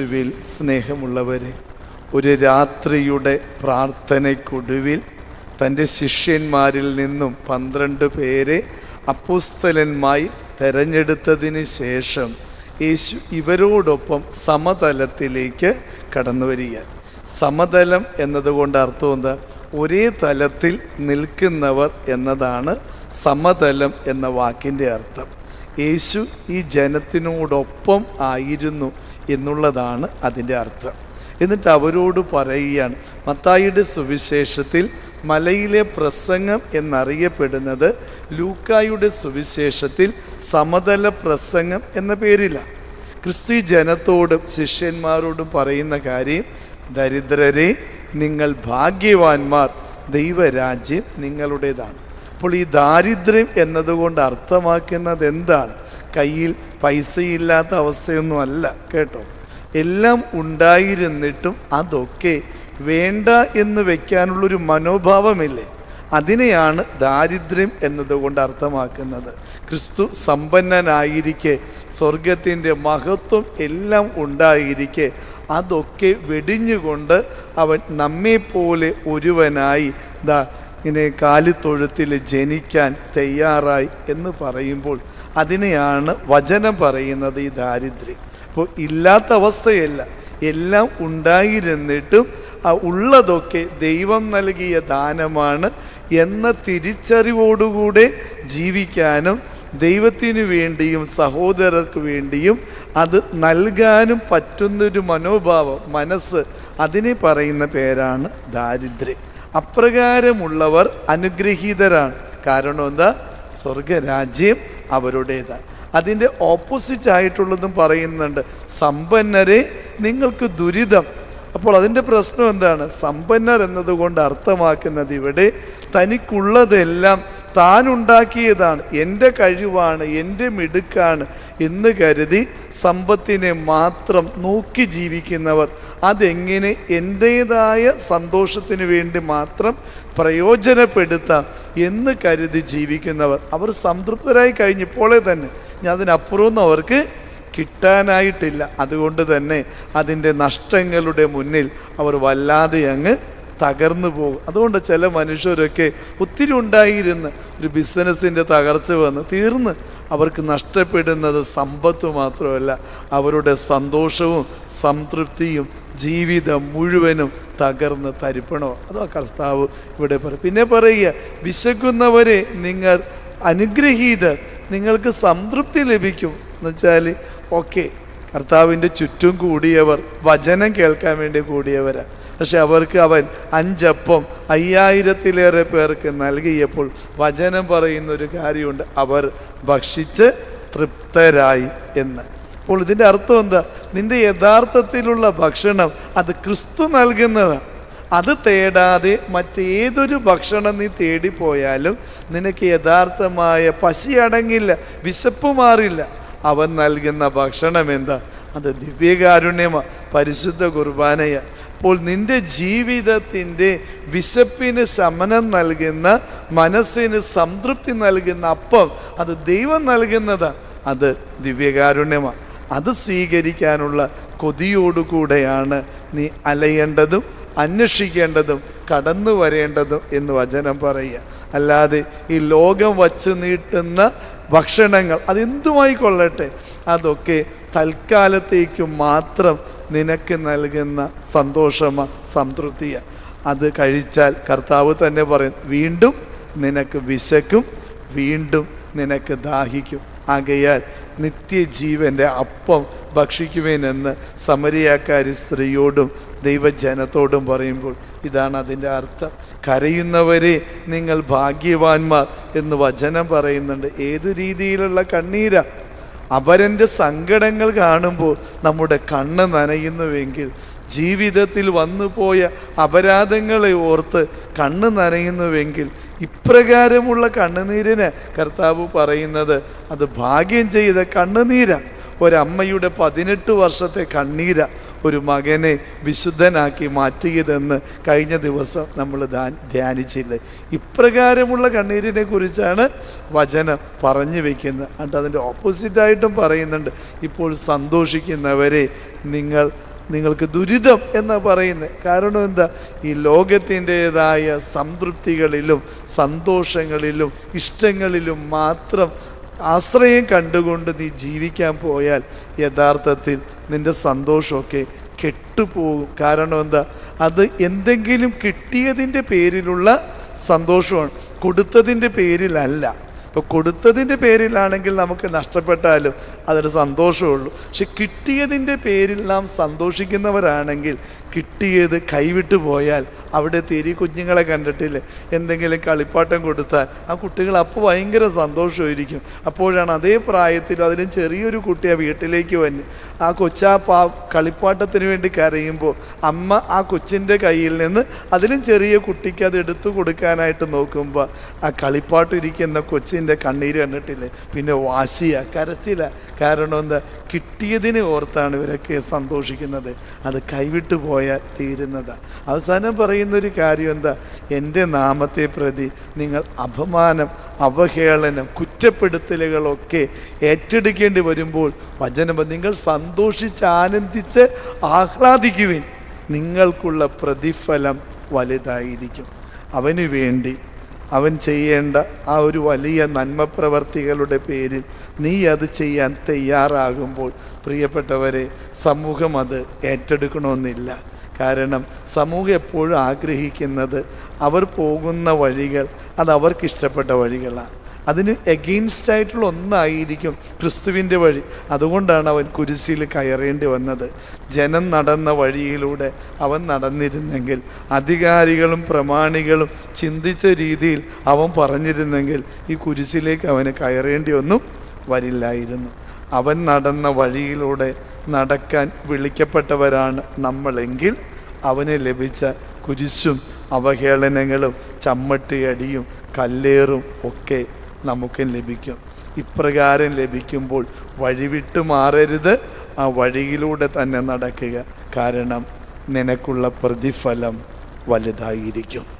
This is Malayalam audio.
ക്രിസ്തുവിൽ സ്നേഹമുള്ളവരെ ഒരു രാത്രിയുടെ പ്രാർത്ഥനയ്ക്കൊടുവിൽ തന്റെ ശിഷ്യന്മാരിൽ നിന്നും പന്ത്രണ്ട് പേരെ അപ്പുസ്തലന്മായി തെരഞ്ഞെടുത്തതിന് ശേഷം യേശു ഇവരോടൊപ്പം സമതലത്തിലേക്ക് കടന്നു വരിക. സമതലം എന്നതുകൊണ്ട് അർത്ഥം എന്താ? ഒരേ തലത്തിൽ നിൽക്കുന്നവർ എന്നതാണ് സമതലം എന്ന വാക്കിന്റെ അർത്ഥം. യേശു ഈ ജനത്തിനോടൊപ്പം ആയിരുന്നു. എന്നുള്ളതാണ് അതിന്റെ അർത്ഥം. എന്നിട്ട് അവരോട് പറയുകയാണ് മത്തായിയുടെ സുവിശേഷത്തിൽ മലയിലെ പ്രസംഗം എന്നറിയപ്പെടുന്നത് ലൂക്കായുടെ സുവിശേഷത്തിൽ സമതല പ്രസംഗം എന്ന പേരിലാണ് ക്രിസ്തു ജനത്തോടും ശിഷ്യന്മാരോടും പറയുന്ന കാര്യം ദരിദ്രരെ നിങ്ങൾ ഭാഗ്യവാന്മാർ ദൈവരാജ്യം നിങ്ങളുടേതാണ്. അപ്പോൾ ഈ ദാരിദ്ര്യം എന്നതുകൊണ്ട് അർത്ഥമാക്കുന്നത് എന്താണ്? കയ്യിൽ പൈസയില്ലാത്ത അവസ്ഥയൊന്നുമല്ല കേട്ടോ. എല്ലാം ഉണ്ടായിരുന്നിട്ടും അതൊക്കെ വേണ്ട എന്ന് വെക്കാനുള്ളൊരു മനോഭാവമില്ലേ? അതിനെയാണ് ദാരിദ്ര്യം എന്നതുകൊണ്ട് അർത്ഥമാക്കുന്നത്. ക്രിസ്തു സമ്പന്നനായിരിക്കെ സ്വർഗത്തിന്റെ മഹത്വം എല്ലാം ഉണ്ടായിരിക്കെ അതൊക്കെ വെടിഞ്ഞുകൊണ്ട് അവൻ നമ്മെപ്പോലെ ഒരുവനായി ദാ ഇങ്ങനെ കാലിത്തൊഴുത്തിൽ ജനിക്കാൻ തയ്യാറായി എന്ന് പറയുമ്പോൾ അതിനെയാണ് വചനം പറയുന്നത് ഈ ദാരിദ്ര്യം. അപ്പോൾ ഇല്ലാത്ത അവസ്ഥയല്ല. എല്ലാം ഉണ്ടായിരുന്നിട്ടും ഉള്ളതൊക്കെ ദൈവം നൽകിയ ദാനമാണ് എന്ന തിരിച്ചറിവോടുകൂടെ ജീവിക്കാനും ദൈവത്തിനു വേണ്ടിയും സഹോദരർക്ക് വേണ്ടിയും അത് നൽകാനും പറ്റുന്നൊരു മനോഭാവം മനസ്സ് അതിനെ പറയുന്ന പേരാണ് ദാരിദ്ര്യം. അപ്രകാരമുള്ളവർ അനുഗ്രഹീതരാണ്. കാരണം എന്താ? സ്വർഗരാജ്യം അവരുടേതാണ് അതിന്റെ ഓപ്പോസിറ്റ് ആയിട്ടുള്ളതും പറയുന്നുണ്ട് സമ്പന്നരെ നിങ്ങൾക്ക് ദുരിതം. അപ്പോൾ അതിന്റെ പ്രശ്നം എന്താണ്? സമ്പന്നർ എന്നതുകൊണ്ട് അർത്ഥമാക്കുന്നത് ഇവിടെ തനിക്കുള്ളതെല്ലാം താൻ ഉണ്ടാക്കിയതാണ് എന്റെ കഴിവാണ് എന്റെ മിടുക്കാണ്. എന്ന് കരുതി സമ്പത്തിനെ മാത്രം നോക്കി ജീവിക്കുന്നവർ അതെങ്ങനെ എന്റേതായ സന്തോഷത്തിന് വേണ്ടി മാത്രം പ്രയോജനപ്പെടുത്താം എന്ന് കരുതി ജീവിക്കുന്നവർ. അവർ സംതൃപ്തരായി കഴിഞ്ഞപ്പോഴേ തന്നെ. ഞാൻ അതിനപ്പുറമൊന്നും അവർക്ക് കിട്ടാനായിട്ടില്ല. അതുകൊണ്ട് തന്നെ അതിന്റെ നഷ്ടങ്ങളുടെ മുന്നിൽ അവർ വല്ലാതെ അങ്ങ് തകർന്നു പോകും. അതുകൊണ്ട് ചില മനുഷ്യരൊക്കെ ഒത്തിരി ഉണ്ടായിരുന്ന്. ഒരു ബിസിനസ്സിന്റെ തകർച്ച വന്ന് തീർന്ന് അവർക്ക് നഷ്ടപ്പെടുന്നത് സമ്പത്ത് മാത്രമല്ല അവരുടെ സന്തോഷവും സംതൃപ്തിയും ജീവിതം മുഴുവനും തകർന്ന് തരിപ്പണോ? അതോ കർത്താവ് ഇവിടെ പറയും പിന്നെ പറയുക വിശക്കുന്നവരെ നിങ്ങൾ അനുഗ്രഹീത നിങ്ങൾക്ക് സംതൃപ്തി ലഭിക്കും. എന്നുവെച്ചാൽ ഓക്കെ കർത്താവിന്റെ ചുറ്റും കൂടിയവർ വചനം കേൾക്കാൻ വേണ്ടി കൂടിയവരാണ് പക്ഷെ അവർക്ക് അവൻ അഞ്ചപ്പം അയ്യായിരത്തിലേറെ പേർക്ക് നൽകിയപ്പോൾ വചനം പറയുന്ന ഒരു കാര്യമുണ്ട്. അവർ ഭക്ഷിച്ച് തൃപ്തരായി എന്ന്. അപ്പോൾ ഇതിന്റെ അർത്ഥം എന്താ? നിന്റെ യഥാർത്ഥത്തിലുള്ള ഭക്ഷണം അത് ക്രിസ്തു നൽകുന്നതാണ് അത് തേടാതെ മറ്റേതൊരു ഭക്ഷണം നീ തേടിപ്പോയാലും നിനക്ക് യഥാർത്ഥമായ പശി അടങ്ങില്ല വിശപ്പ് മാറില്ല. അവൻ നൽകുന്ന ഭക്ഷണം എന്താ? അത് ദിവ്യകാരുണ്യമാണ് പരിശുദ്ധ കുർബാനയ. അപ്പോൾ നിന്റെ ജീവിതത്തിന്റെ വിശപ്പിന് ശമനം നൽകുന്ന മനസ്സിന് സംതൃപ്തി നൽകുന്ന അപ്പം അത് ദൈവം നൽകുന്നത്. അത് ദിവ്യകാരുണ്യമാണ്. അത് സ്വീകരിക്കാനുള്ള കൊതിയോടുകൂടെയാണ് നീ അലയേണ്ടതും അന്വേഷിക്കേണ്ടതും കടന്നു വരേണ്ടതും എന്ന് വചനം പറയുക. അല്ലാതെ ഈ ലോകം വച്ച് നീട്ടുന്ന ഭക്ഷണങ്ങൾ അതെന്തുമായി കൊള്ളട്ടെ അതൊക്കെ തൽക്കാലത്തേക്കും മാത്രം നിനക്ക് നൽകുന്ന സന്തോഷമ സംതൃപ്തിയ. അത് കഴിച്ചാൽ കർത്താവ് തന്നെ പറയും വീണ്ടും നിനക്ക് വിശക്കും വീണ്ടും നിനക്ക് ദാഹിക്കും. ആകയാൽ നിത്യജീവന്റെ അപ്പം ഭക്ഷിക്കുവേനെന്ന് സമരിയാക്കാരി സ്ത്രീയോടും ദൈവജനത്തോടും പറയുമ്പോൾ ഇതാണ് അതിന്റെ അർത്ഥം. കരയുന്നവരെ നിങ്ങൾ ഭാഗ്യവാന്മാർ എന്ന് വചനം പറയുന്നുണ്ട്. ഏത് രീതിയിലുള്ള കണ്ണീരാ? അപരന്റെ സങ്കടങ്ങൾ കാണുമ്പോൾ നമ്മുടെ കണ്ണ് നനയുന്നുവെങ്കിൽ ജീവിതത്തിൽ വന്നുപോയ അപരാധങ്ങളെ ഓർത്ത് കണ്ണ് നനയുന്നുവെങ്കിൽ ഇപ്രകാരമുള്ള കണ്ണുനീരിന് കർത്താവ് പറയുന്നത് അത് ഭാഗ്യം ചെയ്ത കണ്ണുനീര. ഒരമ്മയുടെ പതിനെട്ട് വർഷത്തെ കണ്ണീര. ഒരു മകനെ വിശുദ്ധനാക്കി മാറ്റിയതെന്ന് കഴിഞ്ഞ ദിവസം നമ്മൾ ധ്യാനിച്ചില്ലേ? ഇപ്രകാരമുള്ള കണ്ണീരിനെ കുറിച്ചാണ് വചനം പറഞ്ഞു വയ്ക്കുന്നത് എന്നിട്ട് അതിന്റെ ഓപ്പോസിറ്റായിട്ടും പറയുന്നുണ്ട്. ഇപ്പോൾ സന്തോഷിക്കുന്നവരെ നിങ്ങൾ നിങ്ങൾക്ക് ദുരിതം എന്ന് പറയുന്നത്. കാരണം എന്താ? ഈ ലോകത്തിന്റെതായ സംതൃപ്തികളിലും സന്തോഷങ്ങളിലും ഇഷ്ടങ്ങളിലും മാത്രം ആശ്രയം കണ്ടുകൊണ്ട് നീ ജീവിക്കാൻ പോയാൽ യഥാർത്ഥത്തിൽ നിന്റെ സന്തോഷമൊക്കെ കെട്ടുപോകും. കാരണം എന്താ? അത് എന്തെങ്കിലും കിട്ടിയതിന്റെ പേരിലുള്ള സന്തോഷമാണ്. കൊടുത്തതിന്റെ പേരിലല്ല. ഇപ്പോൾ കൊടുത്തതിന്റെ പേരിലാണെങ്കിൽ നമുക്ക് നഷ്ടപ്പെട്ടാലും അതൊരു സന്തോഷമുള്ളൂ. പക്ഷെ കിട്ടിയതിന്റെ പേരിൽ നാം സന്തോഷിക്കുന്നവരാണെങ്കിൽ കിട്ടിയത് കൈവിട്ടു പോയാൽ അവിടെ തിരി കുഞ്ഞുങ്ങളെ കണ്ടിട്ടില്ലേ? എന്തെങ്കിലും കളിപ്പാട്ടം കൊടുത്താൽ ആ കുട്ടികൾ അപ്പോൾ ഭയങ്കര സന്തോഷമായിരിക്കും. അപ്പോഴാണ് അതേ പ്രായത്തിലും അതിലും ചെറിയൊരു കുട്ടി ആ വീട്ടിലേക്ക് വന്ന് ആ കൊച്ചാ പാ കളിപ്പാട്ടത്തിന് വേണ്ടി കരയുമ്പോൾ അമ്മ ആ കൊച്ചിന്റെ കയ്യിൽ നിന്ന് അതിലും ചെറിയ കുട്ടിക്ക് അത് എടുത്തു കൊടുക്കാനായിട്ട് നോക്കുമ്പോൾ ആ കളിപ്പാട്ടം ഇരിക്കുന്ന കൊച്ചിന്റെ കണ്ണീര് കണ്ടിട്ടില്ലേ? പിന്നെ വാശിയ കരച്ചില്ല കാരണം എന്താ? കിട്ടിയതിനെ ഓർത്താണ് ഇവരൊക്കെ സന്തോഷിക്കുന്നത്. അത് കൈവിട്ടു പോയാൽ തീരുന്നത്. അവസാനം പറയുന്നൊരു കാര്യം എന്താ? എന്റെ നാമത്തെ പ്രതി നിങ്ങൾ അപമാനം അവഹേളനം കുറ്റപ്പെടുത്തലുകളൊക്കെ ഏറ്റെടുക്കേണ്ടി വരുമ്പോൾ വചനം നിങ്ങൾ സന്തോഷിച്ച് ആനന്ദിച്ച് ആഹ്ലാദിക്കുവിൻ. നിങ്ങൾക്കുള്ള പ്രതിഫലം വലുതായിരിക്കും. അവന് വേണ്ടി അവൻ ചെയ്യേണ്ട ആ ഒരു വലിയ നന്മ പ്രവർത്തികളുടെ പേരിൽ നീ അത് ചെയ്യാൻ തയ്യാറാകുമ്പോൾ പ്രിയപ്പെട്ടവരെ സമൂഹം അത് ഏറ്റെടുക്കണമെന്നില്ല. കാരണം സമൂഹം എപ്പോഴും ആഗ്രഹിക്കുന്നത് അവർ പോകുന്ന വഴികൾ അത് അവർക്ക് ഇഷ്ടപ്പെട്ട വഴികളാണ്. അതിന് എഗെയിൻസ്റ്റ് ആയിട്ടുള്ള ഒന്നായിരിക്കും ക്രിസ്തുവിന്റെ വഴി. അതുകൊണ്ടാണ് അവൻ കുരിശിൽ കയറേണ്ടി വന്നത്. ജനം നടന്ന വഴിയിലൂടെ അവൻ നടന്നിരുന്നെങ്കിൽ അധികാരികളും പ്രമാണികളും ചിന്തിച്ച രീതിയിൽ അവൻ പറഞ്ഞിരുന്നെങ്കിൽ ഈ കുരിശിലേക്ക് അവന് കയറേണ്ടി ഒന്നും വരില്ലായിരുന്നു. അവൻ നടന്ന വഴിയിലൂടെ നടക്കാൻ വിളിക്കപ്പെട്ടവരാണ് നമ്മളെങ്കിൽ അവന് ലഭിച്ച കുരിശും അവഹേളനങ്ങളും ചമ്മട്ടിയടിയും കല്ലേറും ഒക്കെ നമുക്കും ലഭിക്കും. ഇപ്രകാരം ലഭിക്കുമ്പോൾ വഴിവിട്ട് മാറരുത് ആ വഴിയിലൂടെ തന്നെ നടക്കുക. കാരണം നിനക്കുള്ള പ്രതിഫലം വലുതായിരിക്കും.